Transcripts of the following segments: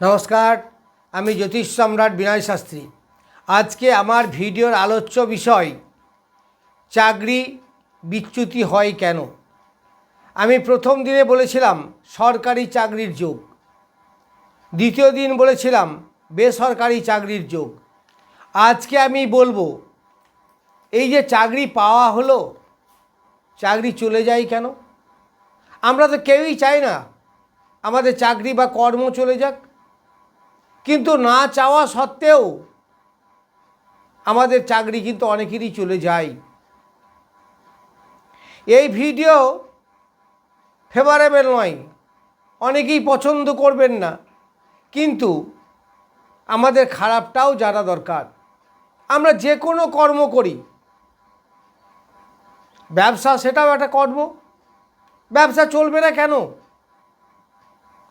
নমস্কার, আমি জ্যোতিষ সম্রাট বিনয় শাস্ত্রী। আজকে আমার ভিডিওর আলোচ্য বিষয়, চাকরি বিচ্যুতি হয় কেন? আমি প্রথম দিনে বলেছিলাম, সরকারি চাকরির যোগ। দ্বিতীয় দিন বলেছিলাম, বেসরকারি চাকরির যোগ। আজকে আমি বলব, এই যে চাকরি পাওয়া হলো, চাকরি চলে যায় কেন? আমরা তো কেউই চাই না, আমাদের চাকরি বা কর্ম চলে যাক। কিন্তু না চাওয়া সত্ত্বেও আমাদের চাকরি কিন্তু অনেকেরই চলে যায়। এই ভিডিও ফেভারেবল নয়। অনেকেই পছন্দ করবেন না। কিন্তু আমাদের খারাপটাও জানা দরকার। আমরা যে কোনো কর্ম করি। ব্যবসা সেটাও একটা কর্ম। ব্যবসা চলবে না কেন?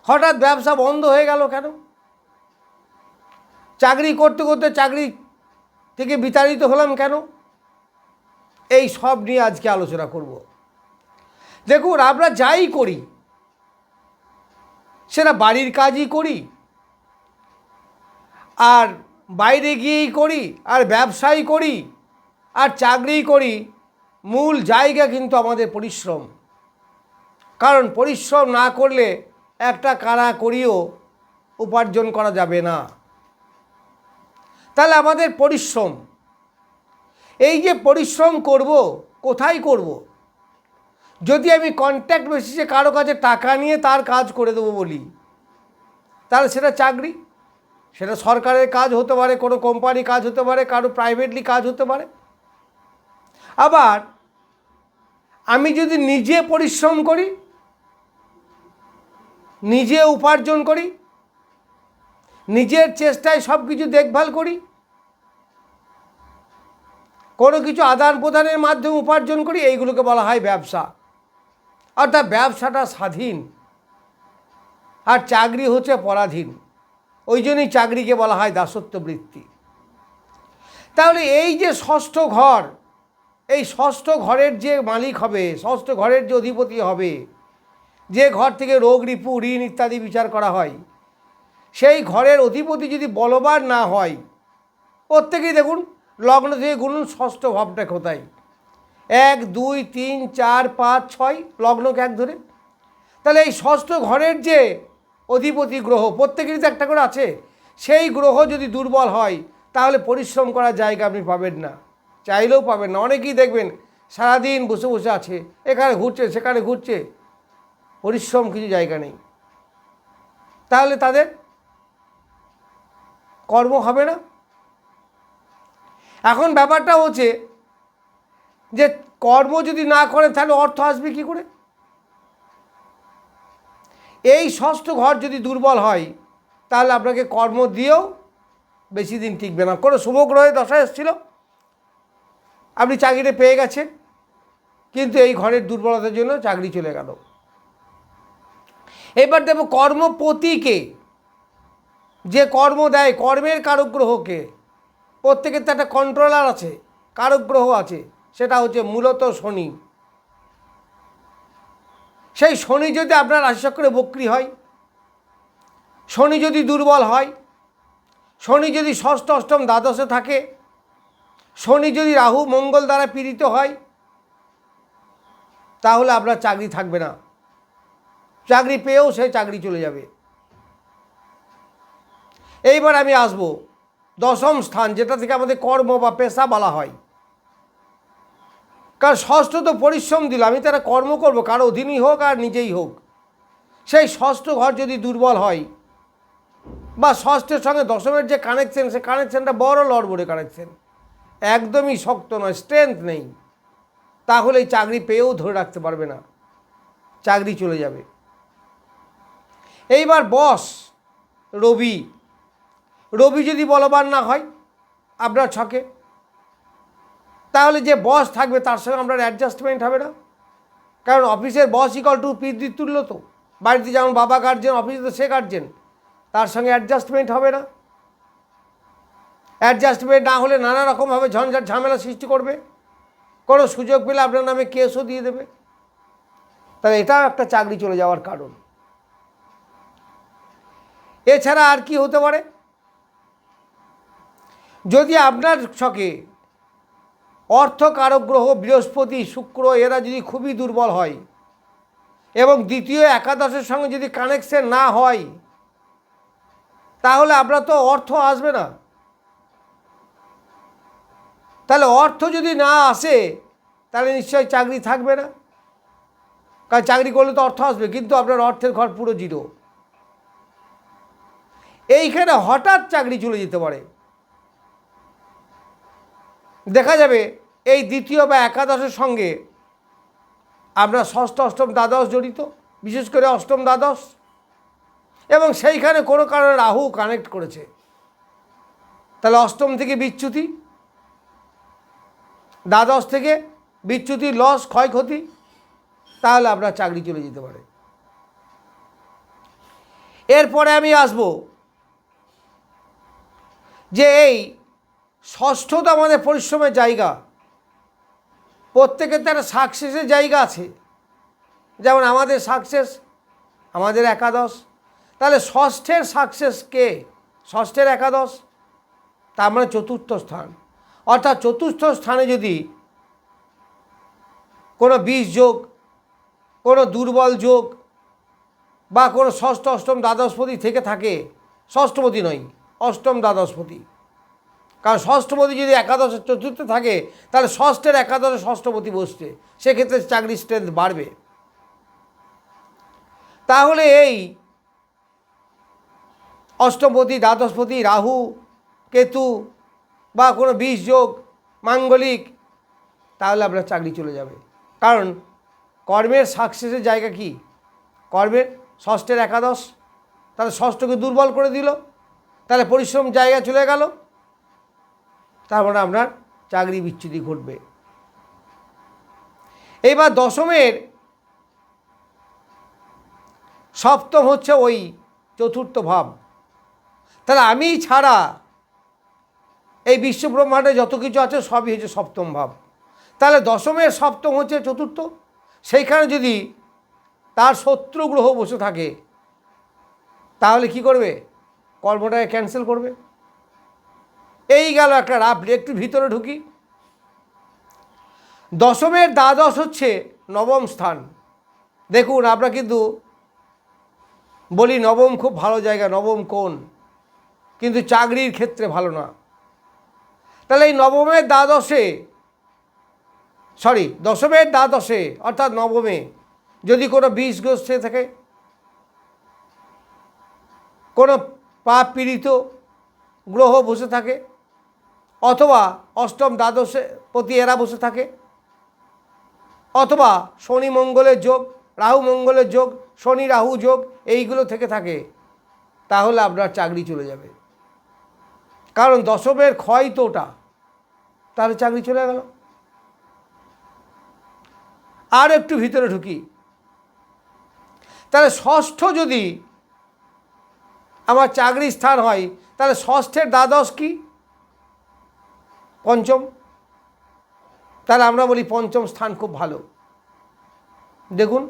হঠাৎ ব্যবসা বন্ধ হয়ে গেল কেন? চাকরি করতে করতে চাকরি থেকে বিতাড়িত হলাম কেন? এই সব নিয়ে আজকে আলোচনা করব। দেখুন, আমরা যাই করি, সেটা বাড়ির কাজই করি, আর বাইরে গিয়েই করি, আর ব্যবসাই করি, আর চাকরিই করি, মূল জায়গা কিন্তু আমাদের পরিশ্রম। কারণ পরিশ্রম না করলে একটা কারা করিও উপার্জন করা যাবে না। তাহলে আমাদের পরিশ্রম। এই যে পরিশ্রম করব, কোথায় করব? যদি আমি কন্ট্যাক্ট বেসিসে কারও কাছে টাকা নিয়ে তার কাজ করে দেবো বলি, তাহলে সেটা চাকরি? সেটা সরকারের কাজ হতে পারে, কোনো কোম্পানি কাজ হতে পারে, কারও প্রাইভেটলি কাজ হতে পারে। আবার আমি যদি নিজে পরিশ্রম করি, নিজে উপার্জন করি, নিজের চেষ্টায় সব কিছু দেখভাল করি কোনো কিছু আদান প্রদানের মাধ্যমে উপার্জন করি, এইগুলোকে বলা হয় ব্যবসা। অর্থাৎ ব্যবসাটা স্বাধীন। আর চাকরি হচ্ছে পরাধীন। ওই জন্যই চাকরিকে বলা হয় দাসত্ব বৃত্তি। তাহলে এই যে ষষ্ঠ ঘর, এই ষষ্ঠ ঘরের যে মালিক হবে, ষষ্ঠ ঘরের যে অধিপতি হবে, যে ঘর থেকে রোগ রিপু ঋণ ইত্যাদি বিচার করা হয়, সেই ঘরের অধিপতি যদি বলবার না হয় প্রত্যেকেই দেখুন লগ্ন থেকে গুনুন, ষষ্ঠ ভাবটা কোথায়? এক, দুই, তিন, চার, পাঁচ, ছয় লগ্নকে এক ধরে। তাহলে এই ষষ্ঠ ঘরের যে অধিপতি গ্রহ, প্রত্যেকেরই তো একটা করে আছে। সেই গ্রহ যদি দুর্বল হয়, তাহলে পরিশ্রম করার জায়গা আপনি পাবেন না। চাইলেও পাবেন না। অনেকেই দেখবেন সারাদিন বসে বসে আছে, এখানে ঘুরছে, সেখানে ঘুরছে। পরিশ্রম কিছু জায়গা নেই। তাহলে তাদের কর্ম হবে না। এখন ব্যাপারটা হচ্ছে যে কর্ম যদি না করেন, তাহলে অর্থ আসবে কি করে? এই ষষ্ঠ ঘর যদি দুর্বল হয়, তাহলে আপনাকে কর্ম দিয়েও বেশি দিন টিকবে না। কোনো শুভগ্রহে দশা এসেছিল? আপনি চাকরিটা পেয়ে গেছেন, কিন্তু এই ঘরের দুর্বলতার জন্য চাকরি চলে গেল। এবার দেব কর্মপতিকে যে কর্ম দেয়, কর্মের কারক গ্রহকে প্রত্যেকের তো একটা কন্ট্রোলার আছে কারক গ্রহ আছে, সেটা হচ্ছে মূলত শনি। সেই শনি যদি আপনার রাশিচক্রে বক্রি হয়, শনি যদি দুর্বল হয়, শনি যদি ষষ্ঠ, অষ্টম দ্বাদশে থাকে, শনি যদি রাহু, মঙ্গল দ্বারা পীড়িত হয়, তাহলে আপনার চাকরি থাকবে না। চাকরি পেয়েও সে চাকরি চলে যাবে। এইবার আমি আসব। দশম স্থান যেটা থেকে আমাদের কর্ম বা পেশা বলা হয়। কারণ ষষ্ঠ তো পরিশ্রম দিল, আমি তারা কর্ম করব, কারও অধীনই হোক আর নিজেই হোক। সেই ষষ্ঠ ঘর যদি দুর্বল হয়, বা ষষ্ঠের সঙ্গে দশমের যে কানেকশন সে কানেকশনটা বড় লড়বড়ে কানেকশন একদমই শক্ত নয় স্ট্রেংথ নেই। তাহলে এই চাকরি পেয়েও ধরে রাখতে পারবে না। চাকরি চলে যাবে। এইবার বস, রবি রবি যদি বলবান না হয়, আপনার ছকে। তাহলে যে বস থাকবে, তার সঙ্গে আপনার অ্যাডজাস্টমেন্ট হবে না। কারণ অফিসের বস ইকল টু পিতৃ তুল্য তো। বাড়িতে যেমন বাবা গার্জেন অফিসে তো সে গার্জেন তার সঙ্গে অ্যাডজাস্টমেন্ট হবে না। অ্যাডজাস্টমেন্ট না হলে নানা রকমভাবে ঝঞ্ঝাট ঝামেলা সৃষ্টি করবে। কোনো সুযোগ পেলে আপনার নামে কেসও দিয়ে দেবে। তাহলে এটাও একটা চাকরি চলে যাওয়ার কারণ। এছাড়া আর কি হতে পারে? যদি আপনার ছকে অর্থকারক গ্রহ বৃহস্পতি, শুক্র, এরা যদি খুবই দুর্বল হয় এবং দ্বিতীয় একাদশের সঙ্গে যদি কানেকশন না হয়, তাহলে আপনার তো অর্থ আসবে না। তাহলে অর্থ যদি না আসে, তাহলে নিশ্চয়ই চাকরি থাকবে না। কারণ চাকরি করলে তো অর্থ আসবে, কিন্তু আপনার অর্থের ঘর পুরো জিরো। এইখানে হঠাৎ চাকরি চলে যেতে পারে। দেখা যাবে এই দ্বিতীয় বা একাদশের সঙ্গে আমরা ষষ্ঠ, অষ্টম, দ্বাদশ জড়িত, বিশেষ করে অষ্টম, দ্বাদশ। এবং সেইখানে কোনো কারণে রাহু কানেক্ট করেছে। তাহলে অষ্টম থেকে বিচ্যুতি, দ্বাদশ থেকে বিচ্যুতি, লস, ক্ষয়ক্ষতি, তাহলে আপনার চাকরি চলে যেতে পারে। এরপরে আমি আসব যে এই ষষ্ঠত আমাদের পরিশ্রমের জায়গা। প্রত্যেকের তো একটা সাকসেসের জায়গা আছে। যেমন আমাদের সাকসেস আমাদের একাদশ। তাহলে ষষ্ঠের সাকসেস কে? ষষ্ঠের একাদশ, তার মানে চতুর্থ স্থান। অর্থাৎ চতুর্থ স্থানে যদি কোনো বিষ যোগ, কোনো দুর্বল যোগ বা কোনো ষষ্ঠ, অষ্টম দ্বাদশপতি থেকে থাকে ষষ্ঠপতি নয়, অষ্টম দ্বাদশপতি কারণ ষষ্ঠপতি যদি একাদশের চতুর্থ থাকে, তাহলে ষষ্ঠের একাদশে ষষ্ঠপতি বসছে। সেক্ষেত্রে চাকরির স্ট্রেংথ বাড়বে। তাহলে এই অষ্টমপতি, দ্বাদশপতি, রাহু, কেতু বা কোনো বিষ যোগ, মাঙ্গলিক, তাহলে আপনার চাকরি চলে যাবে। কারণ কর্মের সাকসেসের জায়গা কি? কর্মের ষষ্ঠের একাদশ, তাহলে ষষ্ঠকে দুর্বল করে দিল, তাহলে পরিশ্রম জায়গা চলে গেল। তারপরে আপনার চাকরি বিচ্যুতি ঘটবে। এইবার দশমের সপ্তম হচ্ছে ওই চতুর্থ ভাব। তাহলে আমি ছাড়া এই বিশ্ব ব্রহ্মাণ্ডে যত কিছু আছে সবই হচ্ছে সপ্তম ভাব। তাহলে দশমের সপ্তম হচ্ছে চতুর্থ। সেইখানে যদি তার শত্রু গ্রহ বসে থাকে, তাহলে কি করবে? কর্মটাকে ক্যান্সেল করবে। এই গেল একটা রাফলি একটু ভিতরে ঢুকি। দশমের দ্বাদশ হচ্ছে নবম স্থান। দেখুন, আমরা কিন্তু বলি নবম খুব ভালো জায়গা, নবম কোন কিন্তু চাকরির ক্ষেত্রে ভালো না। তাহলে এই নবমের দ্বাদশে, সরি, দশমের দ্বাদশে, অর্থাৎ নবমে, যদি কোনো বিষ গোষ্ঠে থাকে, কোনো পাপ পীড়িত গ্রহ বসে থাকে অথবা অষ্টম দ্বাদশে প্রতি এরা বসে থাকে। অথবা শনি মঙ্গলের যোগ, রাহু মঙ্গলের যোগ, শনি রাহু যোগ, এইগুলো থেকে থাকে, তাহলে আপনার চাকরি চলে যাবে। কারণ দশমের ক্ষয় তো ওটা, তাহলে চাকরি চলে গেল। আর একটু ভিতরে ঢুকি। তাহলে ষষ্ঠ যদি আমার চাকরির স্থান হয়, তাহলে ষষ্ঠের দ্বাদশ কি? পঞ্চম। তাহলে আমরা বলি পঞ্চম স্থান খুব ভালো। দেখুন,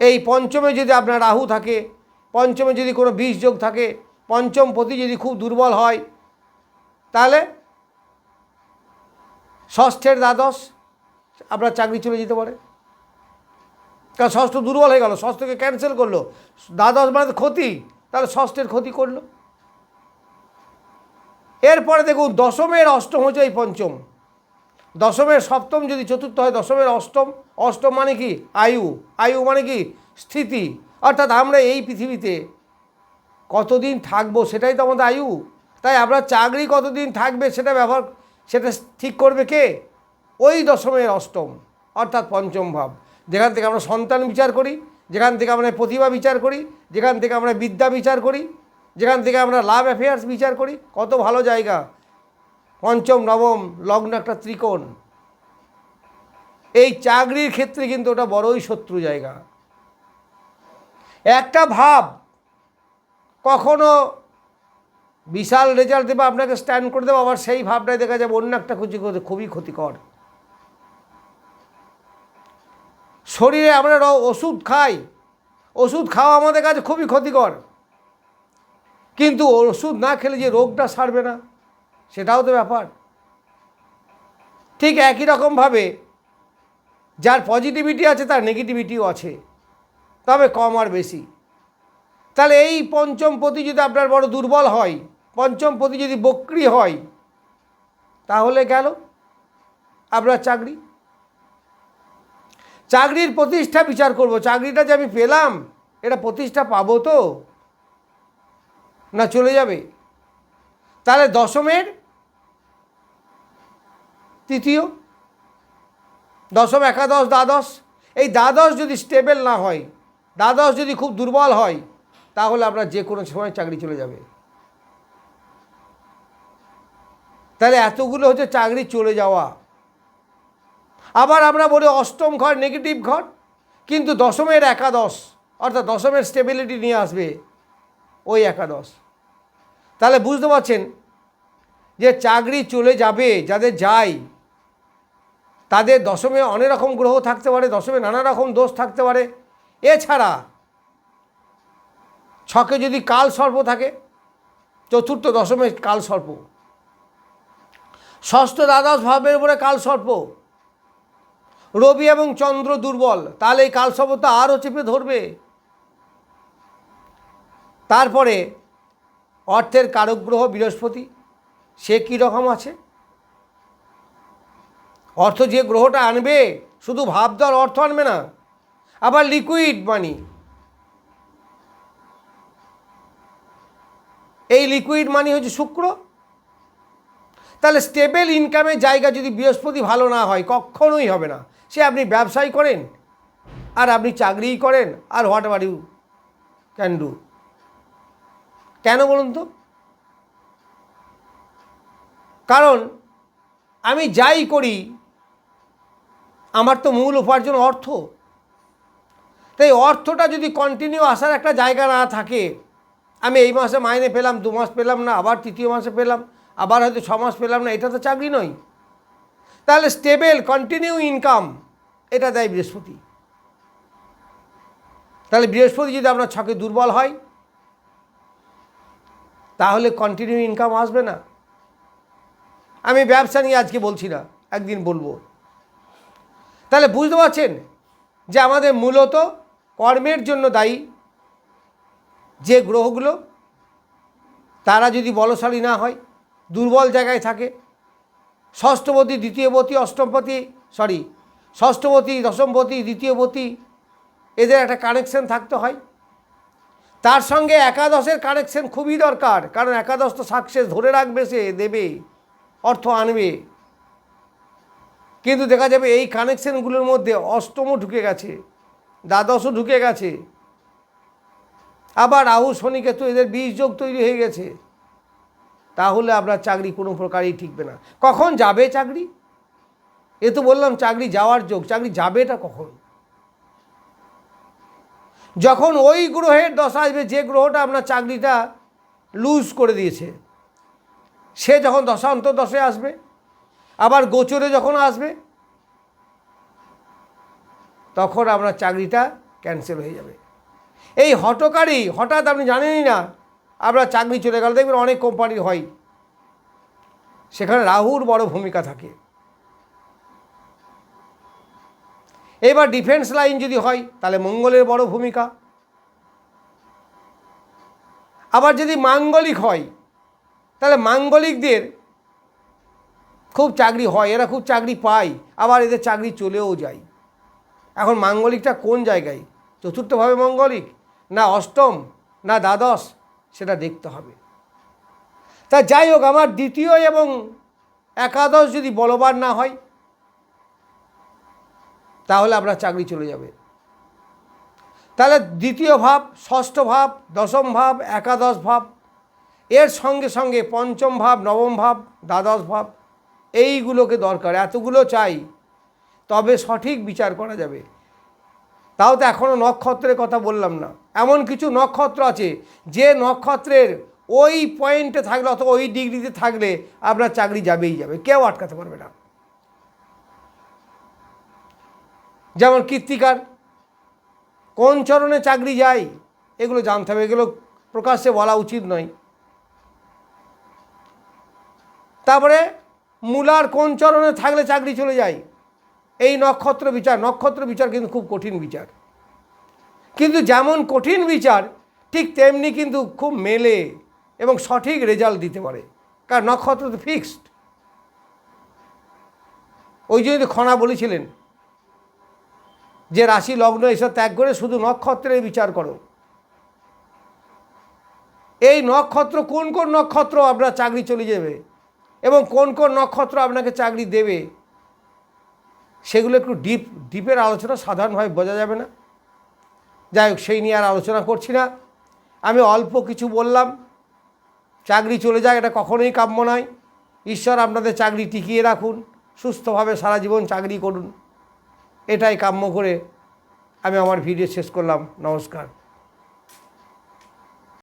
এই পঞ্চমে যদি আপনার রাহু থাকে, পঞ্চমে যদি কোনো বিষ যোগ থাকে, পঞ্চম পতি যদি খুব দুর্বল হয়, তাহলে ষষ্ঠের দ্বাদশ আপনার চাকরি চলে যেতে পারে। কারণ ষষ্ঠ দুর্বল হয়ে গেল, ষষ্ঠকে ক্যান্সেল করল। দ্বাদশ মানে ক্ষতি, তাহলে ষষ্ঠের ক্ষতি করল। এরপরে দেখুন, দশমের অষ্টম হচ্ছে এই পঞ্চম। দশমের সপ্তম যদি চতুর্থ হয়, দশমের অষ্টম অষ্টম মানে কি? আয়ু। আয়ু মানে কি? স্থিতি। অর্থাৎ আমরা এই পৃথিবীতে কতদিন থাকব সেটাই তো আমাদের আয়ু। তাই আমরা চাকরি কতদিন থাকবে সেটা ব্যবহার, সেটা ঠিক করবে কে? ওই দশমের অষ্টম, অর্থাৎ পঞ্চম ভাব। যেখান থেকে আমরা সন্তান বিচার করি, যেখান থেকে আমরা প্রতিভা বিচার করি, যেখান থেকে আমরা বিদ্যা বিচার করি যেখান থেকে আমরা লাভ অ্যাফেয়ার্স বিচার করি, কত ভালো জায়গা। পঞ্চম, নবম, লগ্ন একটা ত্রিকোণ। এই চাকরির ক্ষেত্রে কিন্তু ওটা বড়ই শত্রু জায়গা। একটা ভাব, কখনো বিশাল রেজাল্ট দেবে, আপনাকে স্ট্যান্ড করে দেবো, আবার সেই ভাবটাই দেখা যাবে অন্য একটা করতে খুবই ক্ষতিকর। শরীরে আমরা ওষুধ খাই, ওষুধ খাওয়া আমাদের কাছে খুবই ক্ষতিকর। কিন্তু ওষুধ না খেলে যে রোগটা সারবে না, সেটাও তো ব্যাপার। ঠিক একই রকমভাবে যার পজিটিভিটি আছে, তার নেগেটিভিটিও আছে, তবে কম আর বেশি। তাহলে এই পঞ্চম পতি যদি আপনার বড় দুর্বল হয়, পঞ্চম পতি যদি বক্রি হয়, তাহলে গেল আপনার চাকরি। চাকরির প্রতিষ্ঠা বিচার করব। চাকরিটা যে আমি পেলাম, এটা প্রতিষ্ঠা পাবো তো? না চলে যাবে? তাহলে দশমের তৃতীয়, দশম একাদশ, দ্বাদশ, এই দ্বাদশ যদি স্টেবল না হয়, দ্বাদশ যদি খুব দুর্বল হয়, তাহলে আপনার যে কোনো সময় চাকরি চলে যাবে। তাহলে এতগুলো হচ্ছে চাকরি চলে যাওয়া। আবার আমরা বলি অষ্টম ঘর নেগেটিভ ঘর, কিন্তু দশমের একাদশ, অর্থাৎ দশমের স্টেবিলিটি নিয়ে আসবে। ওই একাদশ। তাহলে বুঝতে পারছেন যে চাকরি চলে যাবে, যাদের যায়, তাদের দশমে অনেক রকম গ্রহ থাকতে পারে, দশমে নানা রকম দোষ থাকতে পারে। এছাড়া ছকে যদি কাল সর্প থাকে, চতুর্থ দশমে কাল সর্প। ষষ্ঠ দ্বাদশ ভাবের উপরে কাল সর্প। রবি এবং চন্দ্র দুর্বল, তাহলে এই কালসর্পতা আরও চেপে ধরবে। তারপরে অর্থের কারক গ্রহ বৃহস্পতি, সে কী রকম আছে? অর্থ যে গ্রহটা আনবে, শুধু ভাবদার অর্থ আনবে না, আবার লিকুইড মানি এই লিকুইড মানি হচ্ছে শুক্র। তাহলে স্টেবল ইনকামের জায়গা যদি বৃহস্পতি ভালো না হয়, কখনোই হবে না। সে আপনি ব্যবসায় করেন, আর আপনি চাকরিই করেন, আর whatever you can do কেন বলুন তো? কারণ আমি যাই করি, আমার তো মূল উপার্জন অর্থ। তাই অর্থটা যদি কন্টিনিউ আসার একটা জায়গা না থাকে, আমি এই মাসে মাইনে পেলাম, দু মাস পেলাম না, আবার তৃতীয় মাসে পেলাম, আবার হয়তো ছ মাস পেলাম না, এটা তো চাকরি নয়। তাহলে স্টেবেল কন্টিনিউ ইনকাম এটা দেয় বৃহস্পতি। তাহলে বৃহস্পতি যদি আপনার ছকে দুর্বল হয় তাহলে কন্টিনিউ ইনকাম আসবে না। আমি ব্যবসা নিয়ে আজকে বলছি না, একদিন বলব। তাহলে বুঝতে পারছেন যে আমাদের মূলত কর্মের জন্য দায়ী যে গ্রহগুলো, তারা যদি বলশালী না হয়, দুর্বল জায়গায় থাকে, ষষ্ঠপতি, দ্বিতীয়পতি, অষ্টমপতি সরি ষষ্ঠপতি, দশমপতি, দ্বিতীয়পতি, এদের একটা কানেকশন থাকতে হয়। তার সঙ্গে একাদশের কানেকশন খুবই দরকার, কারণ একাদশ তো সাকসেস ধরে রাখবে সে, দেবে, অর্থ আনবে। কিন্তু দেখা যাবে এই কানেকশনগুলোর মধ্যে অষ্টমও ঢুকে গেছে, দ্বাদশও ঢুকে গেছে। আবার রাহু শনিকেতু এদের বীজ যোগ তৈরি হয়ে গেছে। তাহলে আপনার চাকরি কোনো প্রকারই ঠিকবে না। কখন যাবে চাকরি? এ তো বললাম, চাকরি যাওয়ার যোগ, চাকরি যাবেটা কখন? যখন ওই গ্রহের দশা আসবে, যে গ্রহটা আপনার চাকরিটা লুজ করে দিয়েছে, সে যখন দশা অন্তর্দশে আসবে, আবার গোচরে যখন আসবে, তখন আপনার চাকরিটা ক্যান্সেল হয়ে যাবে। এই হটকারী হঠাৎ আপনি জানেনই না আপনার চাকরি চলে গেল, দেখবেন অনেক কোম্পানির হয়। সেখানে রাহুর বড় ভূমিকা থাকে। এবার ডিফেন্স লাইন যদি হয়, তাহলে মঙ্গলের বড় ভূমিকা। আবার যদি মাঙ্গলিক হয়, তাহলে মাঙ্গলিকদের খুব চাকরি হয়, এরা খুব চাকরি পায়, আবার এদের চাকরি চলেও যায়। এখন মাঙ্গলিকটা কোন জায়গায়? চতুর্থভাবে মঙ্গলিক? না অষ্টম? না দ্বাদশ? সেটা দেখতে হবে। তা যাই হোক, আমার দ্বিতীয় এবং একাদশ যদি বলবার না হয় তাহলে আপনার চাকরি চলে যাবে। তাহলে দ্বিতীয় ভাব, ষষ্ঠ ভাব, দশম ভাব, একাদশ ভাব, এর সঙ্গে সঙ্গে পঞ্চম ভাব, নবম ভাব, দ্বাদশ ভাব, এইগুলোকে দরকার, এতগুলো চাই, তবে সঠিক বিচার করা যাবে। তাও তো এখনও নক্ষত্রের কথা বললাম না। এমন কিছু নক্ষত্র আছে, যে নক্ষত্রের ওই পয়েন্টে থাকলে অথবা ওই ডিগ্রিতে থাকলে আপনার চাকরি যাবেই যাবে, কেউ আটকাতে পারবে না। যেমন কীর্তিকার, কোন চরণে চাকরি যায়, এগুলো জানতে হবে, এগুলো প্রকাশ্যে বলা উচিত নয়। তারপরে মূলার কোন চরণে থাকলে চাকরি চলে যায়, এই নক্ষত্র বিচার নক্ষত্র বিচার কিন্তু খুব কঠিন বিচার। কিন্তু যেমন কঠিন বিচার, ঠিক তেমনি কিন্তু খুব মেলে এবং সঠিক রেজাল্ট দিতে পারে, কারণ নক্ষত্র তো ফিক্সড ওই জন্য খনা বলেছিলেন যে রাশি লগ্ন এসব ত্যাগ করে শুধু নক্ষত্রের বিচার করো। এই নক্ষত্র কোন কোন নক্ষত্র আপনার চাকরি চলে যাবে এবং কোন কোন নক্ষত্র আপনাকে চাকরি দেবে, সেগুলো একটু ডিপ ডিপের আলোচনা সাধারণভাবে বোঝা যাবে না। যাই হোক, সেই নিয়ে আর আলোচনা করছি না। আমি অল্প কিছু বললাম। চাকরি চলে যায় এটা কখনোই কাম্য নয়। ঈশ্বর আপনাদের চাকরি টিকিয়ে রাখুন। সুস্থভাবে সারা জীবন চাকরি করুন। এটাই কাম্য করে আমি আমার ভিডিও শেষ করলাম। নমস্কার।